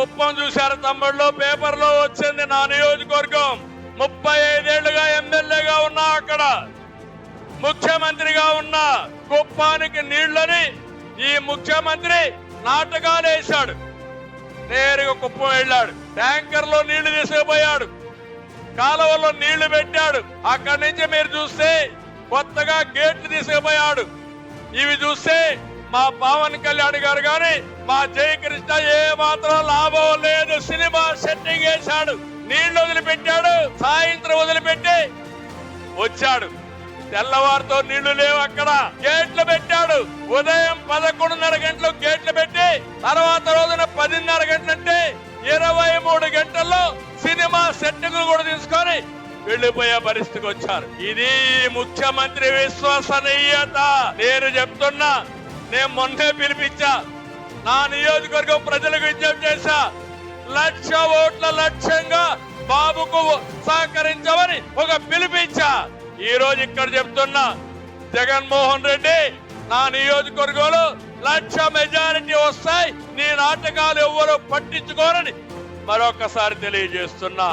కుప్పం చూశారు తమ్ముళ్ళు. పేపర్లో వచ్చింది నా నియోజకవర్గం. ముప్పై ఐదేళ్ళుగా ఎమ్మెల్యేగా ఉన్నా అక్కడ. ముఖ్యమంత్రిగా ఉన్న కుప్పానికి నీళ్ళని ఈ ముఖ్యమంత్రి నాటకాలు వేశాడు నేరుగా కుప్పం వెళ్ళాడు. ట్యాంకర్లో నీళ్ళు తీసుకుపోయాడు. కాలువలో నీళ్ళు పెట్టాడు. అక్కడి నుంచి మీరు చూస్తే కొత్తగా గేట్లు తీసుకుపోయాడు. ఇవి చూస్తే మా పవన్ కళ్యాణ్ గారు గాని మా జయకృష్ణ ఏ మాత్రం లాభం లేదు. సినిమా సెట్టింగ్ వేశాడు. నీళ్ళు వదిలిపెట్టాడు. సాయంత్రం వదిలిపెట్టి వచ్చాడు. తెల్లవారితో నీళ్ళు లేవు అక్కడ. గేట్లు పెట్టాడు. ఉదయం పదకొండున్నర గంటలు గేట్లు పెట్టి తర్వాత రోజున పదిన్నర గంటలంటే ఇరవై మూడు గంటల్లో సినిమా సెట్టింగ్లు కూడా తీసుకొని వెళ్ళిపోయే పరిస్థితికి వచ్చారు. ఇది ముఖ్యమంత్రి విశ్వసనీయత. నేను చెప్తున్నా నేను మొన్నే పిలిపించా. నా నియోజకవర్గం ప్రజలకు విజ్ఞప్తి చేశా. లక్ష ఓట్ల లక్ష్యంగా బాబుకు సహకరించమని ఒక పిలిపించా. ఈ రోజు ఇక్కడ చెప్తున్నా జగన్మోహన్ రెడ్డి నా నియోజకవర్గంలో లక్ష మెజారిటీ వస్తాయి నీ నాటకాలు ఎవ్వరూ పట్టించుకోరని మరొకసారి తెలియజేస్తున్నా.